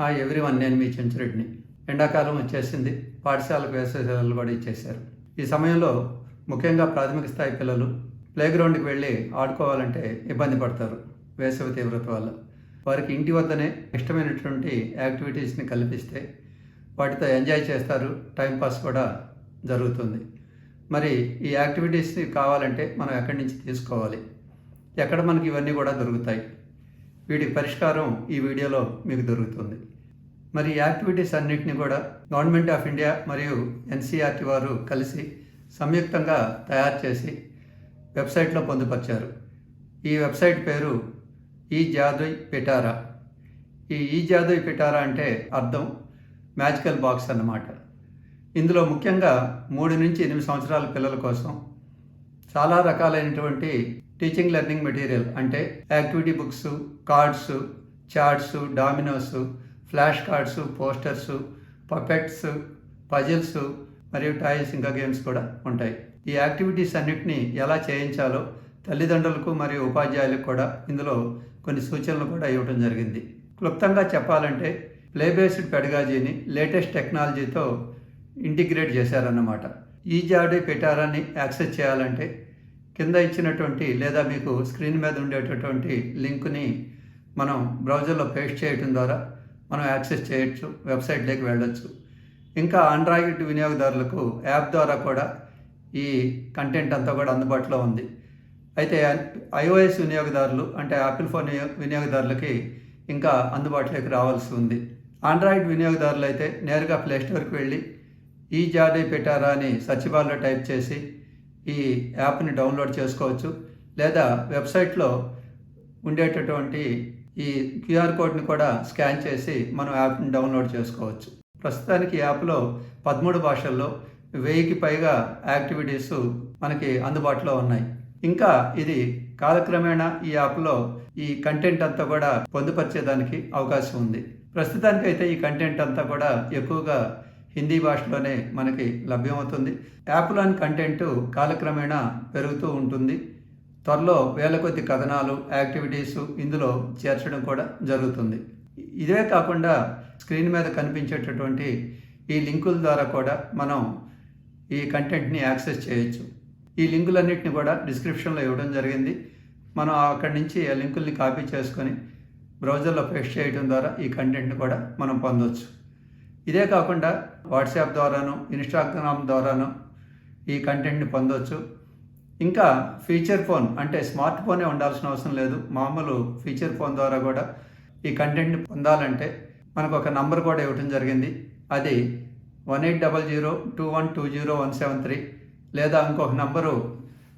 Hi everyone నేను మీ చెంచురెడ్డిని. ఎండాకాలం వచ్చేసింది. పాఠశాలకు వేసవి సెలవులు కూడా ఇచ్చేశారు. ఈ సమయంలో ముఖ్యంగా ప్రాథమిక స్థాయి పిల్లలు ప్లేగ్రౌండ్కి వెళ్ళి ఆడుకోవాలంటే ఇబ్బంది పడతారు వేసవి తీవ్రత వల్ల. వారికి ఇంటి వద్దనే ఇష్టమైనటువంటి యాక్టివిటీస్ని కల్పిస్తే వాటితో ఎంజాయ్ చేస్తారు. టైంపాస్ కూడా జరుగుతుంది. మరి ఈ యాక్టివిటీస్ని కావాలంటే మనం ఎక్కడి నుంచి తీసుకోవాలి? ఎక్కడ మనకి ఇవన్నీ కూడా దొరుకుతాయి? వీటి పరిష్కారం ఈ వీడియోలో మీకు దొరుకుతుంది. మరి యాక్టివిటీస్ అన్నిటిని కూడా గవర్నమెంట్ ఆఫ్ ఇండియా మరియు ఎన్సీఆర్టీ వారు కలిసి సంయుక్తంగా తయారు చేసి వెబ్సైట్లో పొందుపరిచారు. ఈ వెబ్సైట్ పేరు ఈ జాదుయ్ పిటారా ఈ ఈ జాదుయ్ పిటారా అంటే అర్థం మ్యాజికల్ బాక్స్ అన్నమాట. ఇందులో ముఖ్యంగా మూడు నుంచి ఎనిమిది సంవత్సరాల పిల్లల కోసం చాలా రకాలైనటువంటి టీచింగ్ లెర్నింగ్ మెటీరియల్ అంటే activity books cards charts dominoes flash cards posters puppets puzzles మరియు టాయ్స్ ఇంకా గేమ్స్ కూడా ఉంటాయి. ఈ యాక్టివిటీస్ అన్నిటినీ ఎలా చేయించాలో తల్లిదండ్రులకు మరియు ఉపాధ్యాయులకు కూడా ఇందులో కొన్ని సూచనలు కూడా ఇవ్వడం జరిగింది. క్లుప్తంగా చెప్పాలంటే ప్లే బేస్డ్ పెడగాజీని లేటెస్ట్ టెక్నాలజీతో ఇంటిగ్రేట్ చేశారన్నమాట. ఈ జాడే పెటారాన్ని యాక్సెస్ చేయాలంటే కింద ఇచ్చినటువంటి లేదా మీకు స్క్రీన్ మీద ఉండేటటువంటి లింక్ని మనం బ్రౌజర్లో పేస్ట్ చేయటం ద్వారా మనం యాక్సెస్ చేయొచ్చు వెబ్సైట్లోకి వెళ్ళొచ్చు. ఇంకా ఆండ్రాయిడ్ వినియోగదారులకు యాప్ ద్వారా కూడా ఈ కంటెంట్ అంతా కూడా అందుబాటులో ఉంది. అయితే ఐఓఎస్ వినియోగదారులు అంటే యాపిల్ ఫోన్ వినియోగదారులకి ఇంకా అందుబాటులోకి రావాల్సి ఉంది. ఆండ్రాయిడ్ వినియోగదారులు అయితే నేరుగా ప్లేస్టోర్కి వెళ్ళి ఈ జాడే పెట్టారా అని సర్చ్ బార్లో టైప్ చేసి ఈ యాప్ని డౌన్లోడ్ చేసుకోవచ్చు. లేదా వెబ్సైట్లో ఉండేటటువంటి ఈ క్యూఆర్ కోడ్ని కూడా స్కాన్ చేసి మనం యాప్ని డౌన్లోడ్ చేసుకోవచ్చు. ప్రస్తుతానికి యాప్లో పదమూడు భాషల్లో వెయ్యికి పైగా యాక్టివిటీస్ మనకి అందుబాటులో ఉన్నాయి. ఇంకా ఇది కాలక్రమేణా ఈ యాప్లో ఈ కంటెంట్ అంతా కూడా పొందుపరిచేదానికి అవకాశం ఉంది. ప్రస్తుతానికైతే ఈ కంటెంట్ అంతా కూడా ఎక్కువగా హిందీ భాషలోనే మనకి లభ్యమవుతుంది. యాప్లోని కంటెంట్ కాలక్రమేణా పెరుగుతూ ఉంటుంది. త్వరలో వేల కొద్ది కథనాలు యాక్టివిటీస్ ఇందులో చేర్చడం కూడా జరుగుతుంది. ఇదే కాకుండా స్క్రీన్ మీద కనిపించేటటువంటి ఈ లింకుల ద్వారా కూడా మనం ఈ కంటెంట్ని యాక్సెస్ చేయొచ్చు. ఈ లింకులన్నింటినీ కూడా డిస్క్రిప్షన్లో ఇవ్వడం జరిగింది. మనం అక్కడి నుంచి ఆ లింకుల్ని కాపీ చేసుకొని బ్రౌజర్లో పేస్ట్ చేయడం ద్వారా ఈ కంటెంట్ని కూడా మనం పొందవచ్చు ఇదే కాకుండా వాట్సాప్ ద్వారాను ఇన్స్టాగ్రామ్ ద్వారాను ఈ కంటెంట్ని పొందవచ్చు ఇంకా ఫీచర్ ఫోన్ అంటే స్మార్ట్ ఫోనే ఉండాల్సిన అవసరం లేదు. మామూలు ఫీచర్ ఫోన్ ద్వారా కూడా ఈ కంటెంట్ని పొందాలంటే మనకు ఒక నంబర్ కూడా ఇవ్వటం జరిగింది. అది one eight double zero two one two zero one seven three లేదా ఇంకొక number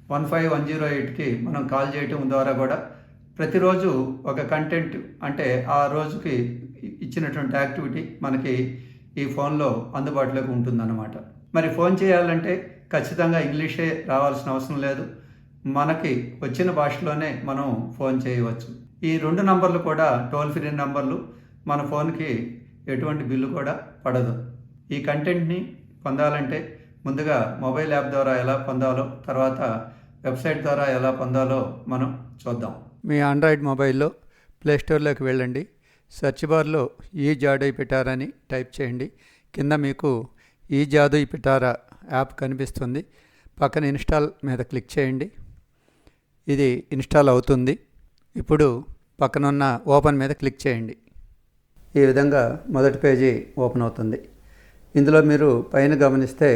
one five one zero ఎయిట్కి మనం కాల్ చేయటం ద్వారా కూడా ప్రతిరోజు ఒక కంటెంట్ అంటే ఆ రోజుకి ఇచ్చినటువంటి యాక్టివిటీ మనకి ఈ ఫోన్లో అందుబాటులోకి ఉంటుందన్నమాట. మరి ఫోన్ చేయాలంటే ఖచ్చితంగా ఇంగ్లీషే రావాల్సిన అవసరం లేదు. మనకి వచ్చిన భాషలోనే మనం ఫోన్ చేయవచ్చు. ఈ రెండు నంబర్లు కూడా టోల్ ఫ్రీ నంబర్లు. మన ఫోన్కి ఎటువంటి బిల్లు కూడా పడదు. ఈ కంటెంట్ని పొందాలంటే ముందుగా మొబైల్ యాప్ ద్వారా ఎలా పొందాలో తర్వాత వెబ్సైట్ ద్వారా ఎలా పొందాలో మనం చూద్దాం. మీ ఆండ్రాయిడ్ మొబైల్లో ప్లేస్టోర్లోకి వెళ్ళండి. సెర్చ్ బార్లో ఈ జాడై పెట్టారని టైప్ చేయండి. కింద మీకు ఈ జాదు పిటారా యాప్ కనిపిస్తుంది. పక్కన ఇన్స్టాల్ మీద క్లిక్ చేయండి. ఇది ఇన్స్టాల్ అవుతుంది. ఇప్పుడు పక్కనున్న ఓపెన్ మీద క్లిక్ చేయండి. ఈ విధంగా మొదటి పేజీ ఓపెన్ అవుతుంది. ఇందులో మీరు పైన గమనిస్తే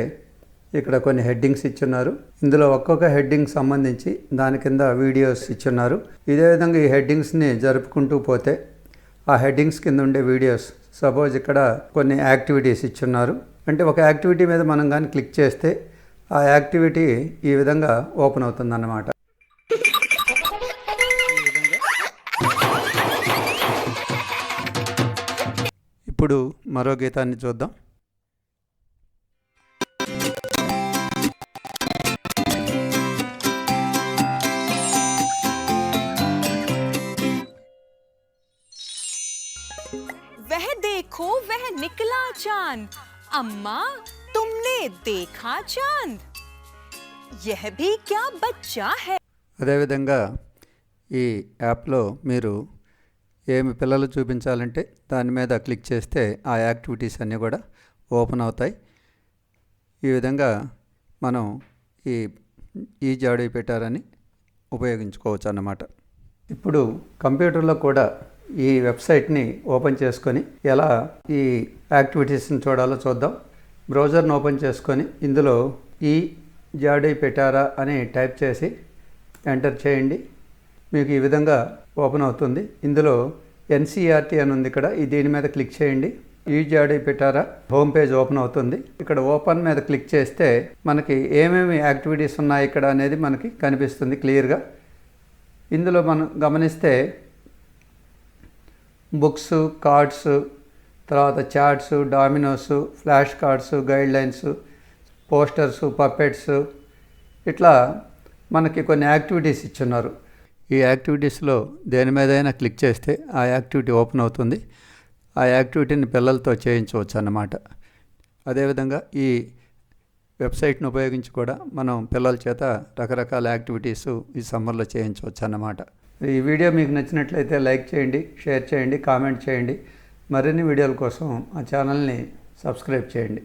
ఇక్కడ కొన్ని హెడ్డింగ్స్ ఇచ్చున్నారు. ఇందులో ఒక్కొక్క హెడ్డింగ్ సంబంధించి దాని కింద వీడియోస్ ఇచ్చున్నారు. ఇదే విధంగా ఈ హెడ్డింగ్స్ని జరుపుకుంటూ పోతే ఆ హెడ్డింగ్స్ కింద ఉండే వీడియోస్ సపోజ్ ఇక్కడ కొన్ని యాక్టివిటీస్ ఇచ్చున్నారు. అంటే ఒక యాక్టివిటీ మీద మనం కానీ క్లిక్ చేస్తే ఆ యాక్టివిటీ ఈ విధంగా ఓపెన్ అవుతుందన్నమాట ఇప్పుడు మరో గీతాన్ని చూద్దాం वह देखो वह निकला चांद अम्मा तुमने देखा चांद यह भी क्या बच्चा है అదేవిధంగా ఈ యాప్లో మీరు ఏమి పిల్లలు చూపించాలంటే దాని మీద క్లిక్ చేస్తే ఆ యాక్టివిటీస్ అన్నీ కూడా ఓపెన్ అవుతాయి ఈ విధంగా మనం ఈ ఈ జాడీ పెట్టారని ఉపయోగించుకోవచ్చు అన్నమాట ఇప్పుడు కంప్యూటర్లో కూడా ఈ వెబ్సైట్ని ఓపెన్ చేసుకొని ఎలా ఈ యాక్టివిటీస్ని చూడాలో చూద్దాం. బ్రౌజర్ని ఓపెన్ చేసుకొని ఇందులో ఈ జాడీ పెట్టారా అని టైప్ చేసి ఎంటర్ చేయండి. మీకు ఈ విధంగా ఓపెన్ అవుతుంది. ఇందులో ఎన్సీఆర్టీ అని ఉంది ఇక్కడ. ఈ దీని మీద క్లిక్ చేయండి. ఈ జాడీ పెట్టారా హోమ్ పేజ్ ఓపెన్ అవుతుంది. ఇక్కడ ఓపెన్ మీద క్లిక్ చేస్తే మనకి ఏమేమి యాక్టివిటీస్ ఉన్నాయి ఇక్కడ అనేది మనకి కనిపిస్తుంది క్లియర్గా. ఇందులో మనం గమనిస్తే బుక్స్ కార్డ్స్ తర్వాత charts dominoes flash cards guidelines posters puppets ఇట్లా మనకి కొన్ని యాక్టివిటీస్ ఇచ్చున్నారు. ఈ యాక్టివిటీస్లో దేని మీదైనా క్లిక్ చేస్తే ఆ యాక్టివిటీ ఓపెన్ అవుతుంది. ఆ యాక్టివిటీని పిల్లలతో చేయించవచ్చు అన్నమాట. అదేవిధంగా ఈ వెబ్సైట్ను ఉపయోగించి కూడా మనం పిల్లల చేత రకరకాల యాక్టివిటీస్ ఈ సమ్మర్లో చేయించవచ్చు అన్నమాట. ఈ వీడియో మీకు నచ్చినట్లయితే లైక్ చేయండి షేర్ చేయండి కామెంట్ చేయండి. మరిన్ని వీడియోల కోసం ఆ ఛానల్ని సబ్స్క్రైబ్ చేయండి.